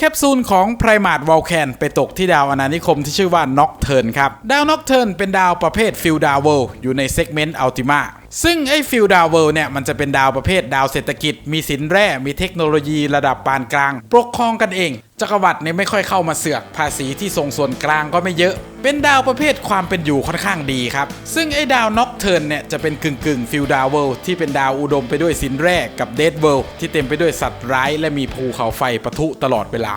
แคปซูลของไพรมาดวอลแคนไปตกที่ดาวอนานิคมที่ชื่อว่าน็อกเทิร์นครับ ดาวน็อกเทิร์นเป็นดาวประเภทฟิลดาวเวลอยู่ในเซกเมนต์อัลติมา ซึ่งไอ้ฟิลดาวเวลเนี่ยมันจะเป็นดาวประเภทดาวเศรษฐกิจ มีสินแร่ มีเทคโนโลยีระดับปานกลาง ปกครองกันเอง จักรวรรดิเนี่ยไม่ค่อยเข้ามาเสือก ภาษีที่ส่งส่วนกลางก็ไม่เยอะ เป็นดาวประเภทความเป็นอยู่ค่อนข้างดีครับ ซึ่งไอ้ดาวน็อกเทิร์นเนี่ยจะเป็นกึ่งกึ่งฟิลดาวเวลที่เป็นดาวอุดมไปด้วยสินแร่กับเดดเวลที่เต็มไปด้วยสัตว์ร้ายและมีภูเขาไฟปะทุตลอดเวลา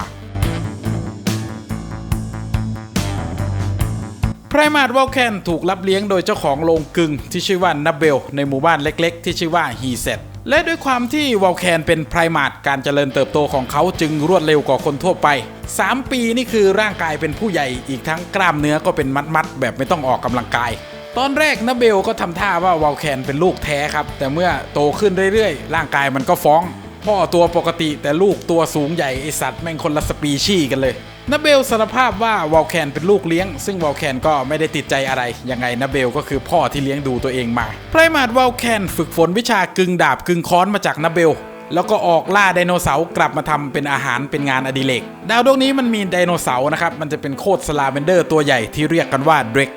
ไพรมาดวอลแคนถูกรับเลี้ยงโดยเจ้าของโรงกึ่งที่ชื่อว่านับเบล ในหมู่บ้านเล็กๆ ที่ชื่อว่าฮีเซตและด้วยความที่วอลแคนเป็นไพรมาดการเจริญเติบโตของเขาจึงรวดเร็วกว่าคนทั่วไป 3 ปีนี่คือร่างกายเป็นผู้ใหญ่อีกทั้งกล้ามเนื้อก็เป็นมัดๆแบบไม่ต้องออกกำลังกายตอนแรกนับเบลก็ทำท่าว่าวอลแคนเป็นลูกแท้ครับ แต่เมื่อโตขึ้นเรื่อยๆ ร่างกายมันก็ฟ้อง พ่อตัวปกติแต่ลูกตัวสูงใหญ่ไอสัตว์แม่งคนละสปีชีกันเลย นาเบลสารภาพว่าวอลแคนเป็นลูกเลี้ยง ซึ่งวอลแคนก็ไม่ได้ติดใจอะไร ยังไงนาเบลก็คือพ่อที่เลี้ยงดูตัวเองมาไพรมาดวอลแคนฝึกฝนวิชากึ่งดาบกึ่งค้อนมาจากนาเบลแล้วก็ออกล่าไดโนเสาร์กลับมาทำเป็นอาหารเป็นงานอดิเรกดาวดวงนี้มันมีไดโนเสาร์นะครับ มันจะเป็นโคตรสลาเวนเดอร์ตัวใหญ่ที่เรียกกันว่าเดรก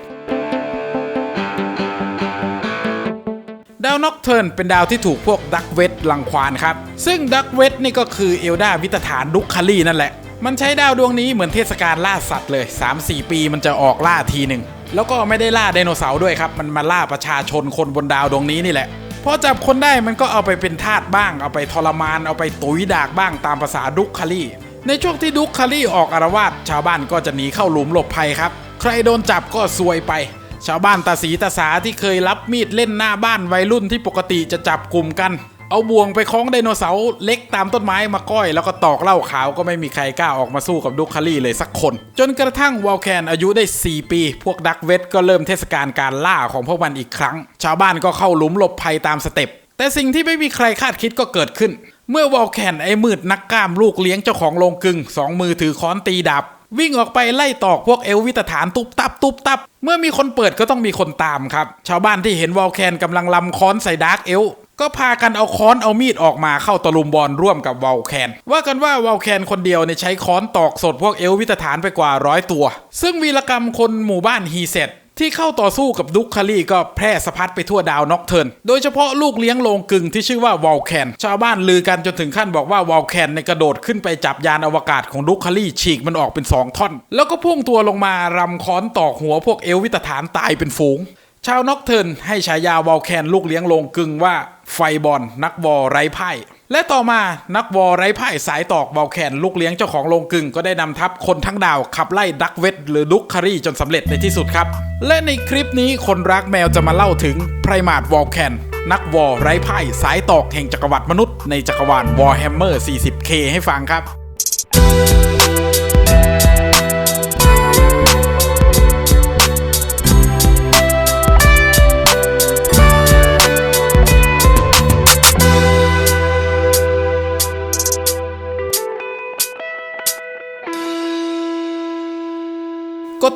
ดาวน็อกเทิร์นเป็นดาวที่ถูกพวกดักเวทลังควานครับ ซึ่งดักเวทนี่ก็คือเอลดาวิตฐานดุคคารีนั่นแหละ มันใช้ดาวดวงนี้เหมือนเทศกาลล่าสัตว์เลย 3-4 ปีมันจะออกล่าทีหนึ่งแล้วก็ไม่ได้ล่าไดโนเสาร์ด้วยครับ มันมาล่าประชาชนคนบนดาวดวงนี้นี่แหละพอจับคนได้มันก็เอาไปเป็นทาสบ้าง เอาไปทรมานเอาไปตุยดากบ้างตามภาษาดุคคารีในช่วงที่ดุคคารีออกอารวาสชาวบ้านก็จะหนีเข้าหลุมหลบภัยครับ ใครโดนจับก็ซวยไป ชาวบ้านตาสีตาสาที่เคยรับมีดเล่นหน้าบ้านวัยรุ่นที่ปกติจะจับกลุ่มกัน เอาบ่วงไปคล้องไดโนเสาร์เล็กตามต้นไม้มาก้อย แล้วก็ตอกเหล้าขาวก็ไม่มีใครกล้าออกมาสู้กับดุคคารี่เลยสักคน จนกระทั่งวอลแคนอายุได้ 4 ปี พวกดักเวทก็เริ่มเทศกาลการล่าของพวกมันอีกครั้ง ชาวบ้านก็เข้าหลุมหลบภัยตามสเต็ปแต่สิ่งที่ไม่มีใครคาดคิดก็เกิดขึ้น เมื่อวอลแคนไอ้มืดนักกล้ามลูกเลี้ยงเจ้าของโรงกึงสองมือถือค้อนตีดาบวิ่งออกไปไล่ตอกพวกเอลวิตฐานตุบตับตุบตับ เมื่อมีคนเปิดก็ต้องมีคนตามครับ ชาวบ้านที่เห็นวอลแคนกำลังลำค้อนใส่ดาร์กเอล ก็พากันเอาค้อนเอามีดออกมาเข้าตะลุมบอลร่วมกับวอลแคนว่ากันว่าวอลแคนคนเดียวเนี่ยใช้ค้อนตอกสดพวกเอลวิตฐานไปกว่าร้อยตัว ซึ่งวีรกรรมคนหมู่บ้านฮีเซตที่เข้าต่อสู้กับดุคคารีก็แพร่สะพัดไปทั่วดาวน็อกเทิร์นโดยเฉพาะลูกเลี้ยงโลงกึ่งที่ชื่อว่าวอลแคน ชาวบ้านลือกันจนถึงขั้นบอกว่าวอลแคนในกระโดดขึ้นไปจับยานอวกาศของดุคคารีฉีกมันออกเป็น 2 ท่อน แล้วก็พุ่งตัวลงมารำค้อนตอกหัวพวกเอลวิตฐานตายเป็นฝูง ชาวน็อกเทิร์นให้ฉายาวอลแคนลูกเลี้ยงลงกึ่งว่าไฟบอลนักวอไร้ไพ่และต่อมานักวอไร้ไพ่สายตอกวอลแคนลูกเลี้ยงเจ้าของโรงกึ่งก็ได้นำทัพคนทั้งดาวขับไล่ดักเวทหรือดุกคารีจนสำเร็จในที่สุดครับ และในคลิปนี้คนรักแมวจะมาเล่าถึงไพรมาดวอลแคนนักวอไร้ไพ่สายตอกแห่งจักรวรรดิมนุษย์ในจักรวาลวอร์แฮมเมอร์ 40K ให้ฟังครับ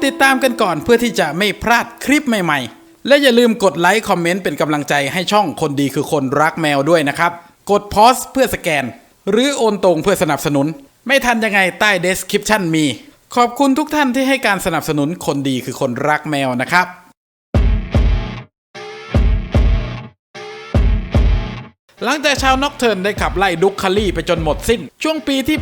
ติดตามกันก่อนเพื่อที่จะไม่พลาดคลิปใหม่ๆ และอย่าลืมกดไลค์คอมเมนต์เป็นกำลังใจให้ช่องคนดีคือคนรักแมวด้วยนะครับ กดพอสเพื่อสแกน หรือโอนตรงเพื่อสนับสนุน ไม่ทันยังไงใต้ description มี ขอบคุณทุกท่านที่ให้การสนับสนุนคนดีคือคนรักแมวนะครับ หลังจากชาวน็อกเทิร์นได้ขับไล่ดุกคารีไปจนหมดสิ้น ช่วงปีที่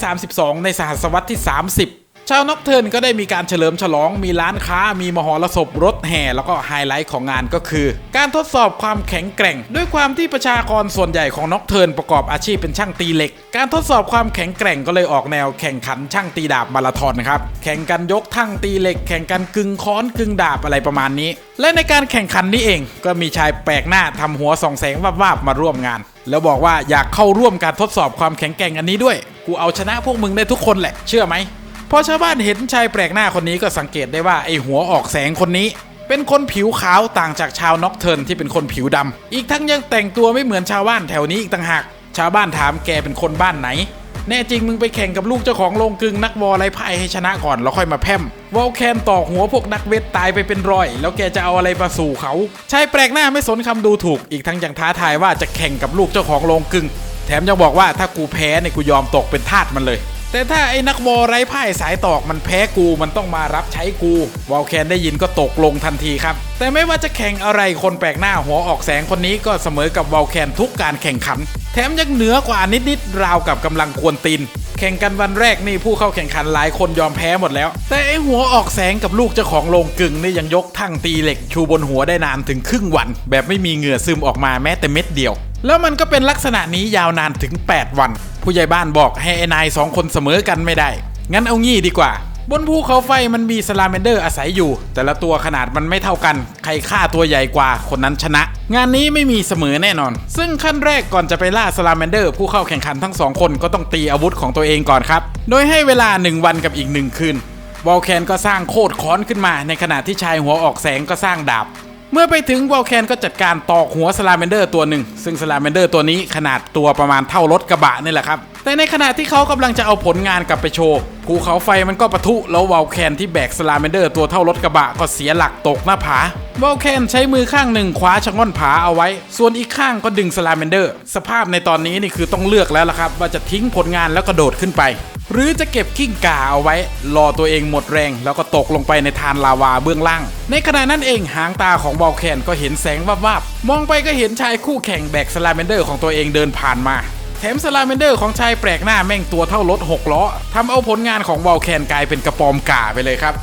832 ในสหัสวรรษที่ 30 ชาวน็อกเทิร์นก็ได้มีการเฉลิมฉลอง มีร้านค้า มีมหรสพรถแห่ แล้วก็ไฮไลท์ของงานก็คือ การทดสอบความแข็งแกร่ง ด้วยความที่ประชากรส่วนใหญ่ของน็อกเทิร์นประกอบอาชีพเป็นช่างตีเหล็ก การทดสอบความแข็งแกร่งก็เลยออกแนวแข่งขันช่างตีดาบมาราธอนครับ แข่งกันยกทั้งตีเหล็ก แข่งกันกึ่งค้อนกึ่งดาบอะไรประมาณนี้ และในการแข่งขันนี้เองก็มีชายแปลกหน้าทำหัวส่องแสงวาบๆมาร่วมงานแล้วบอกว่าอยากเข้าร่วมการทดสอบความแข็งแกร่งอันนี้ด้วย กูเอาชนะพวกมึงได้ทุกคนแหละ เชื่อไหม พอชาวบ้านเห็นชายแปลกหน้าคนนี้ก็สังเกตได้ว่าไอหัวออกแสงคนนี้ เป็นคนผิวขาวต่างจากชาวน็อกเทิร์นที่เป็นคนผิวดำอีกทั้งยังแต่งตัวไม่เหมือนชาวบ้านแถวนี้อีกต่างหาก ชาวบ้านถามแกเป็นคนบ้านไหน แน่จริงมึงไปแข่งกับลูกเจ้าของโรงกลึงนักวอลไรพ่ายให้ชนะก่อนแล้วค่อยมาแพร่มวอลแคนต่อหัวพวกนักเวทตายไปเป็นรอย แล้วแกจะเอาอะไรมาสู่เขาชายแปลกหน้าไม่สนคำดูถูก อีกทั้งยังท้าทายว่าจะแข่งกับลูกเจ้าของโรงกลึง แถมยังบอกว่าถ้ากูแพ้เนี่ยกูยอมตกเป็นทาสมันเลย แต่ถ้าไอ้นักบอลไร้พ่ายสายตอกมันแพ้กูมันต้องมารับใช้กูวอลแคนได้ยินก็ตกลงทันทีครับ แต่ไม่ว่าจะแข่งอะไรคนแปลกหน้าหัวออกแสงคนนี้ก็เสมอกับวอลแคนทุกการแข่งขัน แถมยังเหนือกว่านิดๆราวกับกำลังกวนตีนแข่งกันวันแรกนี่ผู้เข้าแข่งขันหลายคนยอมแพ้หมดแล้ว แต่ไอหัวออกแสงกับลูกเจ้าของโรงกึ่งนี่ยังยกทั้งตีเหล็กชูบนหัวได้นานถึงครึ่งวัน แบบไม่มีเหงื่อซึมออกมาแม้แต่เม็ดเดียว แล้วมันก็เป็นลักษณะนี้ยาวนานถึง 8 วัน ผู้ใหญ่บ้านบอกให้ไอ้นายสองคนเสมอกันไม่ได้ งั้นเอางี้ดีกว่า บนภูเขาไฟมันมีสลาเมนเดอร์อาศัยอยู่ แต่ละตัวขนาดมันไม่เท่ากัน ใครฆ่าตัวใหญ่กว่าคนนั้นชนะ งานนี้ไม่มีเสมอแน่นอน ซึ่งขั้นแรกก่อนจะไปล่าสลาเมนเดอร์ ผู้เข้าแข่งขันทั้งสองคนก็ต้องตีอาวุธของตัวเองก่อนครับ โดยให้เวลา 1 วันกับอีก 1 คืนวอลแคนก็สร้างโคตรค้อนขึ้นมา ในขณะที่ชายหัวออกแสงก็สร้างดาบ มื่อไปถึงวอลแคนก็จัดการตอกหัวสลาเมนเดอร์ตัวหนึ่ง ซึ่งสลาเมนเดอร์ตัวนี้ขนาดตัวประมาณเท่ารถกระบะนี่แหละครับ แต่ในขณะที่เขากำลังจะเอาผลงานกลับไปโชว์ภูเขาไฟมันก็ปะทุแล้ววอลแคนที่แบกสลาเมนเดอร์ตัวเท่ารถกระบะก็เสียหลักตกหน้าผาวอลแคนใช้มือข้างหนึ่งคว้าชะง่อนผาเอาไว้ ส่วนอีกข้างก็ดึงสลาเมนเดอร์ สภาพในตอนนี้นี่คือต้องเลือกแล้วล่ะครับ ว่าจะทิ้งผลงานแล้วกระโดดขึ้นไป หรือจะเก็บกิ้งก่าเอาไว้ รอตัวเองหมดแรง แล้วก็ตกลงไปในทานลาวาเบื้องล่าง ในขณะนั้นเองหางตาของบอลแคนก็เห็นแสงวับวับมองไปก็เห็นชายคู่แข่งแบกสลาเมนเดอร์ของตัวเองเดินผ่านมา แถมสลาเมนเดอร์ของชายแปลกหน้าแม่งตัวเท่ารถหกล้อทำเอาผลงานของบอลแคนกลายเป็นกระปอมก่าไปเลยครับ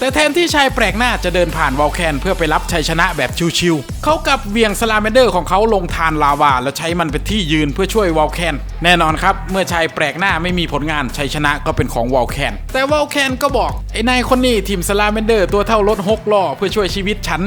แต่แทนที่ชายแปลกหน้าจะเดินผ่านวอลแคนเพื่อไปรับชัยชนะแบบชิวๆเขากับเวียงสลาเมเดอร์ของเขาลงทานลาวา แล้วใช้มันเป็นที่ยืนเพื่อช่วยวอลแคนแน่นอนครับ เมื่อชายแปลกหน้าไม่มีผลงานชัยชนะก็เป็นของวอลแคนแต่วอลแคนก็บอกไอ้นายคนนี้ทีมสลาเมเดอร์ตัวเท่ารถหกล้อเพื่อช่วยชีวิตฉัน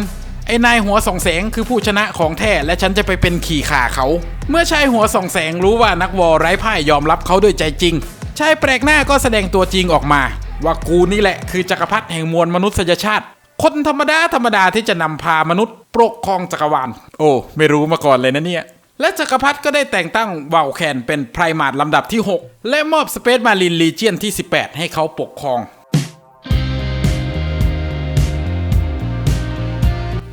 ไอ้นายหัวสองแสงคือผู้ชนะของแท้และฉันจะไปเป็นขี่ขาเขา เมื่อชายหัวสองแสงรู้ว่านักวอลไร้พ่ายยอมรับเขาด้วยใจจริงชายแปลกหน้าก็แสดงตัวจริงออกมา ว่ากูนี่แหละคือจักรพรรดิแห่งมวลมนุษยชาติ คนธรรมดาธรรมดาที่จะนำพามนุษย์ปกครองจักรวาล โอ้ ไม่รู้มาก่อนเลยนะเนี่ย และจักรพรรดิก็ได้แต่งตั้งวาวแคนเป็นไพรมาตลำดับที่ 6 และมอบสเปซมารินลีเจียนที่ 18 ให้เขาปกครอง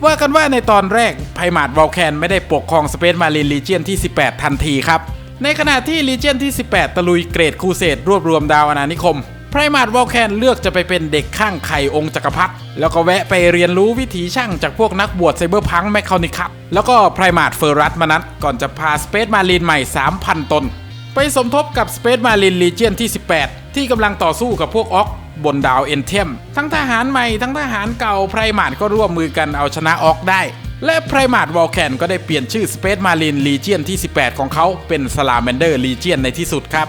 ว่ากันว่าในตอนแรกไพมาดวอลแคนไม่ได้ปกครองสเปซมารีนลีเจียนที่ 18 ทันทีครับ ในขณะที่ลีเจียนที่ 18 ตะลุยเกรดคูเซตรวบรวมดาวอาณานิคม ไพรมาดวอลแคนเลือกจะไปเป็นเด็กข้างไข่องค์จักรพรรดิแล้วก็แวะไปเรียนรู้วิถีช่างจากพวกนักบวชไซเบอร์พังแมคคานิคับแล้วก็ไพรมาดเฟอร์รัสมานัดก่อนจะพาสเปซมารีนใหม่ 3,000 ตน ไปสมทบกับ Space Marine Legion ที่ 18 ที่กำลังต่อสู้กับพวกออกบนดาวเอนเทมทั้งทหารใหม่ทั้งทหารเก่าไพรมาดก็ร่วมมือกันเอาชนะออกได้ และไพรมาดวอลแคนก็ได้เปลี่ยนชื่อ Space Marine Legion ที่ 18 ของเขาเป็น Salamander Legion ในที่สุดครับ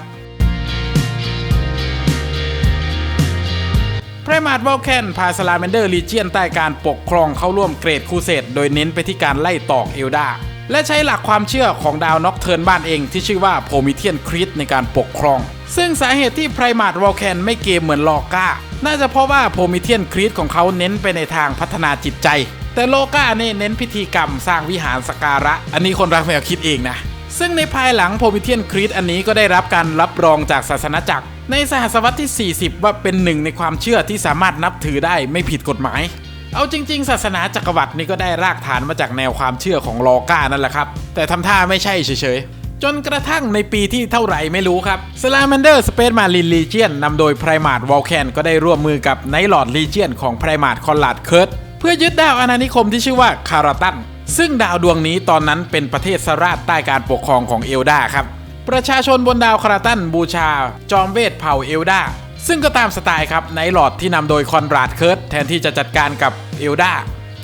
ไพรมาดวอลแคนพาสลาเมนเดอร์ลีเจียนใต้การปกครองเข้าร่วมเกรดคูเซตโดยเน้นไปที่การไล่ตอกเอลดาและใช้หลักความเชื่อของดาวน็อกเทิร์นบ้านเองที่ชื่อว่าโพมิเทียนคริสในการปกครอง ซึ่งสาเหตุที่ไพรมาดวอลแคนไม่เกมเหมือนลอก้า น่าจะเพราะว่าโพมิเทียนคริสของเขาเน้นไปในทางพัฒนาจิตใจ แต่โลก้าเนี่เน้นพิธีกรรมสร้างวิหารสการะ อันนี้คนรักแมวคิดเองนะ ซึ่งในภายหลังโพมิเทียนคริสอันนี้ก็ได้รับการรับรองจากศาสนาจักร ในสหศตวรรษที่ 40 ว่าเป็นหนึ่งในความเชื่อที่สามารถนับถือได้ไม่ผิดกฎหมาย เอาจริง ๆ ศาสนาจักรวรรดินี่ก็ได้รากฐานมาจากแนวความเชื่อของลอก้านั่นแหละครับ แต่ทำท่าไม่ใช่เฉยๆ จนกระทั่งในปีที่เท่าไหร่ไม่รู้ครับ Salamander Space Marine Legion นำโดยไพรมาดวอลแคนก็ได้ร่วมมือกับไนท์ลอร์ดลีเจียนของไพรมาดคอนลาดเคิร์ตเพื่อยึดดาวอาณานิคมที่ชื่อว่าคาราตัน ซึ่งดาวดวงนี้ตอนนั้นเป็นประเทศสราชใต้การปกครองของเอลดาครับ ประชาชนบนดาวคาราตันบูชา จอมเวทเผ่าเอลดาซึ่งก็ตามสไตล์ครับไนท์ลอดที่นำโดยคอนราดเคิร์ตแทนที่จะจัดการกับเอลดา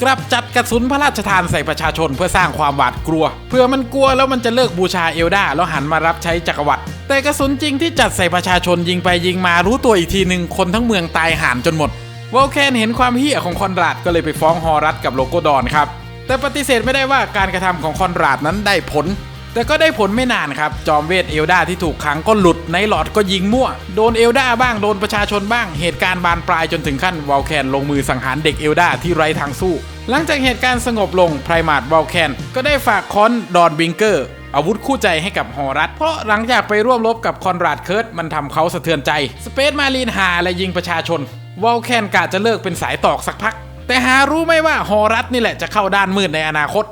กลับจัดกระสุนพระราชทานใส่ประชาชนเพื่อสร้างความหวาดกลัว เพื่อมันกลัวแล้วมันจะเลิกบูชาเอลดาแล้วหันมารับใช้จักรวรรดิแต่กระสุนจริงที่จัดใส่ประชาชนยิงไปยิงมารู้ตัวอีกทีหนึ่งคนทั้งเมืองตายห่านจนหมดวอลแคนเห็นความเหี้ยของคอนราดก็เลยไปฟ้องฮอรัสกับโลโกดอนครับ แต่ปฏิเสธไม่ได้ว่าการกระทำของคอนราดนั้นได้ผล แต่ก็ได้ผลไม่นานครับ จอมเวทเอลดาที่ถูกขังก็หลุดในหลอดก็ยิงมั่ว โดนเอลดาบ้างโดนประชาชนบ้าง เหตุการณ์บานปลายจนถึงขั้นวอลแคนลงมือสังหารเด็กเอลดาที่ไร้ทางสู้ หลังจากเหตุการณ์สงบลงไพรมาดวอลแคนก็ได้ฝากคอนดอนบิงเกอร์อาวุธคู่ใจให้กับฮอรัสเพราะหลังจากไปร่วมรบกับคอนราดเคิร์ตมันทำเขาสะเทือนใจ สเปซมารีนหาและยิงประชาชนวอลแคนกะจะเลิกเป็นสายตอกสักพัก แต่หารู้ไหมว่าฮอรัสนี่แหละจะเข้าด้านมืดในอนาคต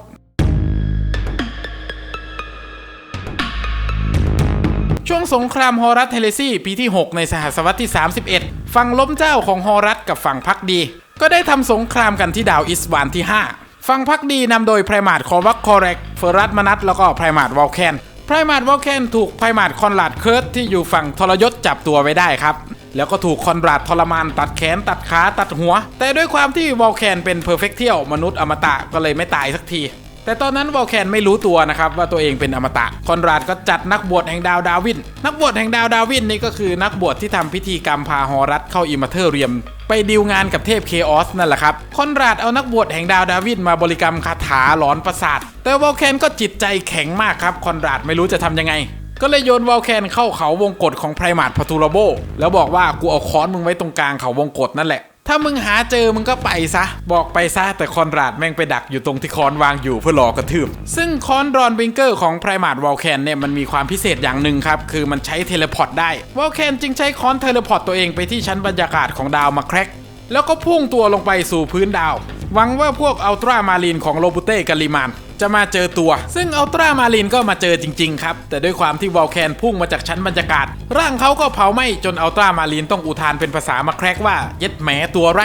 ช่วงสงครามฮอรัสเทเลซี่ปีที่ 6 ในสหัสวรรษที่ 31 ฝั่งล้มเจ้าของฮอรัสกับฝั่งพักดี ก็ได้ทำสงครามกันที่ดาวอิสวานที่ 5 ฝั่งพักดีนำโดยไพรมาดคอวักคอเรกเฟอรัสมนัตแล้วก็ไพรมาดวอลแคนไพรมาดวอลแคนถูกไพรมาดคอนราดเคิร์ตที่อยู่ฝั่งทรยศจับตัวไว้ได้ครับ แล้วก็ถูกคอนราดทรมานตัดแขนตัดขาตัดหัว แต่ด้วยความที่วอลแคนเป็นเพอร์เฟกเทียลมนุษย์อมตะก็เลยไม่ตายสักทีแต่ตอนนั้นวอลแคนไม่รู้ตัวนะครับว่าตัวเองเป็นอมตะ คอนราดก็จัดนักบวชแห่งดาวดาวิน นักบวชแห่งดาวดาวินนี่ก็คือนักบวชที่ทำพิธีกรรมพาฮอรัสเข้าอิมาเทอร์เรียม ไปดีลงานกับเทพเคออสนั่นแหละครับ คอนราดเอานักบวชแห่งดาวดาวินมาบริกรรมคาถาหลอนประสาท แต่วอลแคนก็จิตใจแข็งมากครับ คอนราดไม่รู้จะทำยังไง ก็เลยโยนวอลแคนเข้าเขาวงกฏของไพรมาดพาตูราโบ แล้วบอกว่ากูเอาค้อนมึงไว้ตรงกลางเขาวงกฏนั่นแหละ ถ้ามึงหาเจอมึงก็ไปซะ บอกไปซะแต่คอนราดแม่งไปดักอยู่ตรงที่คอนวางอยู่เพื่อรอกระทืบ ซึ่งคอนรอนบิงเกอร์ของไพรมาดวอลแคนเนี่ยมันมีความพิเศษอย่างหนึ่งครับ คือมันใช้เทเลพอร์ตได้วอลแคนจึงใช้คอนเทเลพอร์ตตัวเองไปที่ชั้นบรรยากาศของดาวมาแครกแล้วก็พุ่งตัวลงไปสู่พื้นดาว หวังว่าพวกอัลตรามารีนของโลบูเต้กาลิมาน จะมาเจอตัว ซึ่งอัลตรามารีนก็มาเจอจริง ๆ ครับ แต่ด้วยความที่วอลแคนพุ่งมาจากชั้นบรรยากาศ ร่างเขาก็เผาไหม้จนอัลตรามารีนต้องอุทานเป็นภาษามาแครกว่าเย็ดแหมตัวไร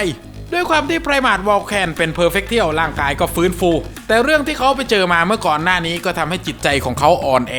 ด้วยความที่ไพรมาดวอลแคนเป็นเพอร์เฟกเทียลร่างกายก็ฟื้นฟู แต่เรื่องที่เขาไปเจอมาเมื่อก่อนหน้านี้ก็ทำให้จิตใจของเขาอ่อนแอ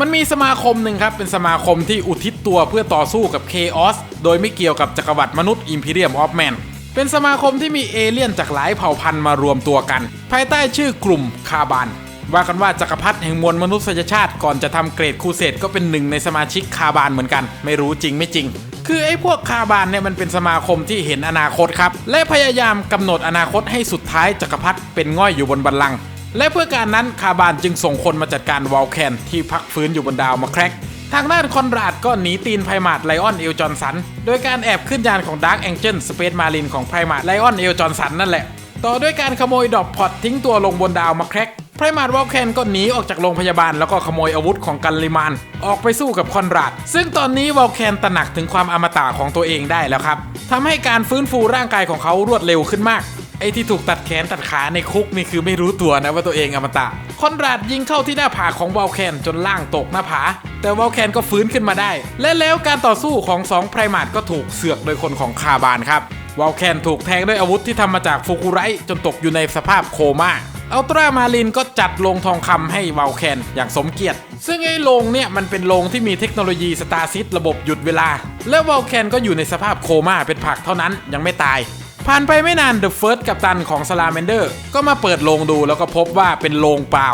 มันมีสมาคมหนึ่งครับ เป็นสมาคมที่อุทิศตัวเพื่อต่อสู้กับเคออสโดยไม่เกี่ยวกับจักรวรรดิมนุษย์อิมพีเรียมออฟแมน เป็นสมาคมที่มีเอเลี่ยนจากหลายเผ่าพันธุ์มารวมตัวกัน ภายใต้ชื่อกลุ่มคาบานว่ากันว่าจักรพรรดิแห่งมวลมนุษยชาติก่อนจะทำเกรดคูเสดก็เป็นหนึ่งในสมาชิกคาบานเหมือนกัน ไม่รู้จริงไม่จริง คือไอ้พวกคาบานเนี่ยมันเป็นสมาคมที่เห็นอนาคตครับ และพยายามกำหนดอนาคตให้สุดท้ายจักรพรรดิเป็นง่อยอยู่บนบัลลังก์และเพื่อการนั้นคาบานจึงส่งคนมาจัดการวอลแคนที่พักฟื้นอยู่บนดาวมาแครก ทางด้านคอนราดก็หนีตีนไพมาดไลออนเอลจอนสัน โดยการแอบขึ้นยานของดาร์ a แองเจิลสเปซมารินของไพมาดไลออนเอลจอนสันนั่นแหละ ต่อด้วยการขโมยดอกพอตทิ้งตัวลงบนดาวมาแครกไพมาดวอลแคนก็หนีออกจากโรงพยาบาลแล้วก็ขโมยอาวุธของกันลิมานออกไปสู้กับคอนราด ซึ่งตอนนี้วอลแคนตระหนักถึงความอมตะของตัวเองได้แล้วครับทำให้การฟื้นฟูร่างกายของเขารวดเร็วขึ้นมากไอ้ที่ถูกตัดแขนตัดขาในคุกนี่คือไม่รู้ตัวนะว่าตัวเองอมตะ คอนราดยิงเข้าที่หน้าผาของวอลแคนจนล่างตกหน้าผา แต่วอลแคนก็ฟื้นขึ้นมาได้ และแล้วการต่อสู้ของสองไพรมาดก็ถูกเสือกโดยคนของคาบานครับวอลแคนถูกแทงด้วยอาวุธที่ทำมาจากฟูกุไรจนตกอยู่ในสภาพโคม่าอัลตรามารินก็จัดโลงทองคำให้วอลแคนอย่างสมเกียรติ ซึ่งไอ้โลงเนี่ยมันเป็นโลงที่มีเทคโนโลยีสตาร์ซิสระบบหยุดเวลา และวอลแคนก็อยู่ในสภาพโคม่าเป็นผักเท่านั้นยังไม่ตาย ผ่านไปไม่นานเดอะเฟิร์สกัปตันของสลาเมนเดอร์ ก็มาเปิดโลงดูแล้วก็พบว่าเป็นโลงเปล่า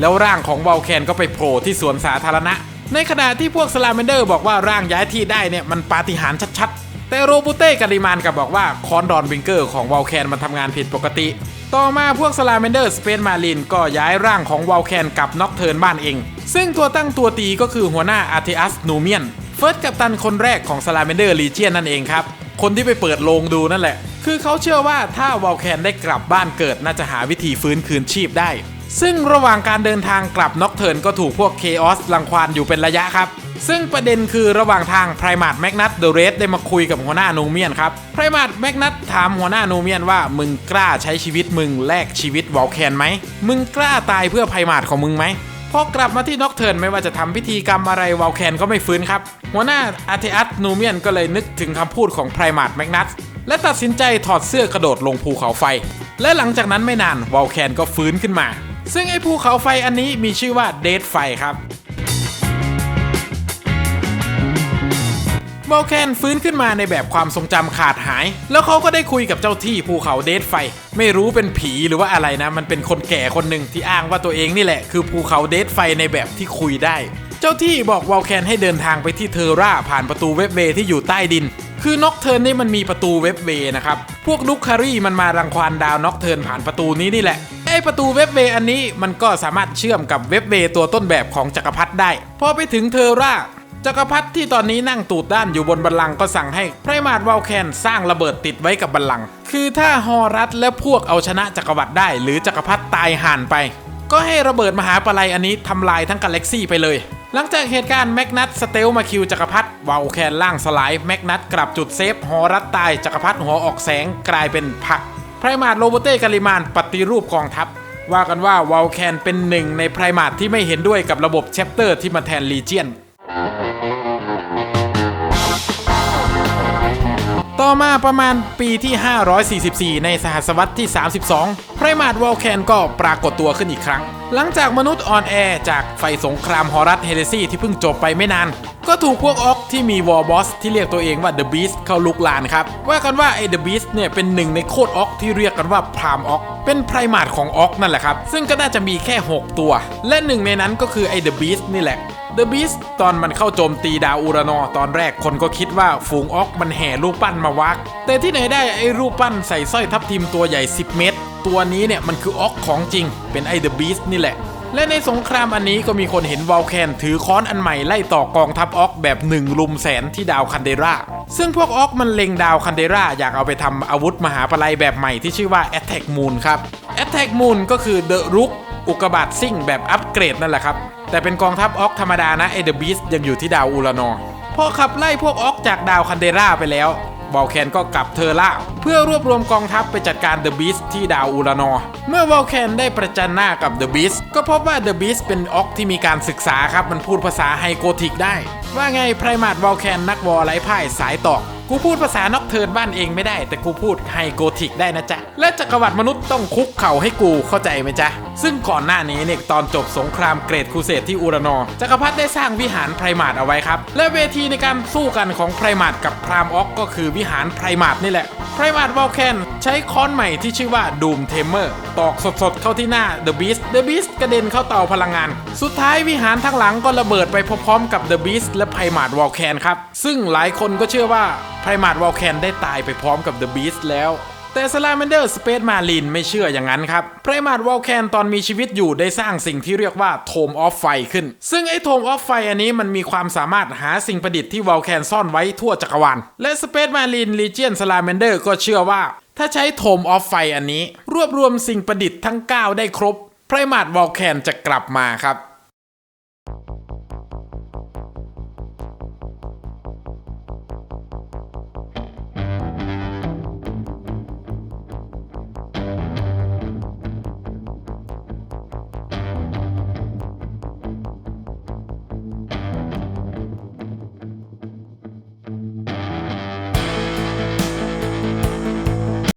แล้วร่างของวอลแคนก็ไปโผล่ที่สวนสาธารณะ ในขณะที่พวกสลาเมนเดอร์บอกว่าร่างย้ายที่ได้เนี่ยมันปาฏิหาริย์ชัดๆ แต่โรบูเต้กาลิมานกับบอกว่าคอนดอนวิงเกอร์ของวอลแคนมันทำงานผิดปกติ ต่อมาพวกสลาเมนเดอร์สเปนมารินก็ย้ายร่างของวอลแคนกลับน็อกเทิร์นบ้านเอง ซึ่งตัวตั้งตัวตีก็คือหัวหน้าอาร์เทอัสนูเมียน เฟิร์สกัปตันคนแรกของสลาเมนเดอร์ลีเจียนนั่นเองครับคนที่ไปเปิดโลงดูนั่นแหละ คือเขาเชื่อว่าถ้าวอลแคนได้กลับบ้านเกิดน่าจะหาวิธีฟื้นคืนชีพได้ ซึ่งระหว่างการเดินทางกลับน็อกเทิร์นก็ถูกพวกเคออสลังควานอยู่เป็นระยะครับ ซึ่งประเด็นคือระหว่างทางไพรมาดแมกนัตเดอะเรสได้มาคุยกับหัวหน้านูเมียนครับไพรมาดแมกนัตถามหัวหน้านูเมียนว่ามึงกล้าใช้ชีวิตมึงแลกชีวิตวอลแคนไหมมึงกล้าตายเพื่อไพรมาดของมึงไหมพอกลับมาที่น็อกเทิร์นไม่ว่าจะทำพิธีกรรมอะไรวอลแคนก็ไม่ฟื้นครับ หัวหน้าอาเทอัสนูเมียนก็เลยนึกถึงคำพูดของไพรมาดแมกนัต และตัดสินใจถอดเสื้อกระโดดลงภูเขาไฟ และหลังจากนั้นไม่นานวอลแคนก็ฟื้นขึ้นมา ซึ่งไอ้ภูเขาไฟอันนี้มีชื่อว่าเดดไฟครับวอลแคนฟื้นขึ้นมาในแบบความทรงจำขาดหาย แล้วเขาก็ได้คุยกับเจ้าที่ภูเขาเดดไฟ ไม่รู้เป็นผีหรือว่าอะไรนะ มันเป็นคนแก่คนหนึ่งที่อ้างว่าตัวเองนี่แหละ คือภูเขาเดดไฟในแบบที่คุยได้ จ้าที่บอกวอลแคนให้เดินทางไปที่เทอร่าผ่านประตูเว็บเวย์ที่อยู่ใต้ดิน คือนอกเทิร์นนี่มันมีประตูเว็บเวย์นะครับ พวกลูกคารี่มันมารังควานดาวนอกเทิร์นผ่านประตูนี้นี่แหละ ไอประตูเว็บเวย์อันนี้มันก็สามารถเชื่อมกับเว็บเวย์ตัวต้นแบบของจักรพรรดิได้ พอไปถึงเทอร่าจักรพรรดิที่ตอนนี้นั่งตูดด้านอยู่บนบัลลังก์ก็สั่งให้ไพรมาดวาลแคนสร้างระเบิดติดไว้กับบัลลังก์คือถ้าฮอรัสและพวกเอาชนะจักรวรรดิได้ หรือจักรพรรดิตายห่านไป ก็ให้ระเบิดมหาปลัยอันนี้ทำลายทั้งกาแล็กซี่ไปเลย หลังจากเหตุการณ์แมกนัตสเตลมาคิวจักรพรรดิวาลแคนล่างสลายแมกนัตกลับจุดเซฟหอรัดตายจักรพรรดิหัวออกแสงกลายเป็นผักไพรมาดโรโบเต้กาลิมานปฏิรูปกองทัพ ว่ากันว่าวอลแคนเป็นหนึ่งในไพรมาดที่ไม่เห็นด้วยกับระบบแชปเตอร์ที่มาแทนลีเจียน ต่อมาประมาณปีที่ 544 ในสหัสวรรษที่ 32 ไพรมาทวอลแคนก็ปรากฏตัวขึ้นอีกครั้ง หลังจากมนุษย์ออนแอร์จากไฟสงครามฮอรัสเฮเรซีที่เพิ่งจบไปไม่นาน ก็ถูกพวกออกที่มีวอร์บอสที่เรียกตัวเองว่า The Beast เข้าลุกลานครับ ว่ากันว่าไอ้ The Beast เนี่ยเป็นหนึ่งในโคดออกที่เรียกกันว่าพรามออกเป็นไพรมาทของออกนั่นแหละครับ ซึ่งก็น่าจะมีแค่ 6 ตัว และหนึ่งในนั้นก็คือไอ้ The Beast นี่แหละ The Beast ตอนมันเข้าโจมตีดาวอูรานอตอนแรกคนก็คิดว่าฝูงออกมันแห่รูปปั้นมาวัก แต่ที่ไหนได้ไอ้รูปปั้นใส่สร้อยทับทิมตัวใหญ่ 10 เมตรตัวนี้เนี่ยมันคือออกของจริง เป็นไอ้ The Beast นี่แหละ และในสงครามอันนี้ก็มีคนเห็นวอลแคนถือค้อนอันใหม่ไล่ต่อกองทัพออกแบบหนึ่งลุมแสนที่ดาวคันเดราซึ่งพวกออกมันเล็งดาวคันเดราอยากเอาไปทำอาวุธมหาปลัยแบบใหม่ที่ชื่อว่า Attack Moon ครับ Attack Moon ก็คือ The Rook อุก อุกาบาตซิ่งแบบอัปเกรดนั่นแหละครับ แต่เป็นกองทัพออกธรรมดานะเอเดบิสยังอยู่ที่ดาวอูรานอพอขับไล่พวกออกจากดาวคันเดราไปแล้ววอลแคนก็กลับเทอร่าเพื่อรวบรวมกองทัพไปจัดการเดอะบีสที่ดาวอูรานอเมื่อวอลแคนได้ประจันหน้ากับเดอะบีสก็พบว่าเดอะบีสเป็นออกที่มีการศึกษาครับมันพูดภาษาไฮโกธิกได้ ว่าไงไพรมาดวอลแคนนักวอลไร้พ่ายสายตอก กูพูดภาษานอกเทินบ้านเองไม่ได้ แต่กูพูดไฮโกธิกได้นะจ๊ะ และจักรวรรดิมนุษย์ต้องคุกเข่าให้กูเข้าใจไหมจ๊ะ ซึ่งก่อนหน้านี้เนี่ยตอนจบสงครามเกรดคูเสดที่อูรานอจักรพรรดิได้สร้างวิหารไพรมาดเอาไว้ครับ และเวทีในการสู้กันของไพรมาดกับพรามออกก็คือวิหารไพรมาดนี่แหละไพรมาดวอลแคนใช้ค้อนใหม่ที่ชื่อว่าดูมเทมเมอร์ตอกสดๆเข้าที่หน้าเดอะบีสเดอะบีสกระเด็นเข้าเตาพลังงาน สุดท้ายวิหารทั้งหลังก็ระเบิดไปพร้อมๆกับเดอะบีสและไพรมาดวอลแคนครับซึ่งหลายคนก็เชื่อว่าไพรมาดวอลแคนได้ตายไปพร้อมกับเดอะบีส์แล้วแต่สลาแมนเดอร์สเปซมาลินไม่เชื่ออย่างนั้นครับไพรมาดวอลแคนตอนมีชีวิตอยู่ได้สร้างสิ่งที่เรียกว่าโทมออฟไฟขึ้น ซึ่งไอ้โทมออฟไฟอันนี้มันมีความสามารถหาสิ่งประดิษฐ์ที่วอลแคนซ่อนไว้ทั่วจักรวาล และสเปซมาลินลีเจียนสลาแมนเดอร์ก็เชื่อว่า ถ้าใช้โทมออฟไฟอันนี้ รวบรวมสิ่งประดิษฐ์ทั้ง 9 ได้ครบไพรมาดวอลแคนจะกลับมาครับ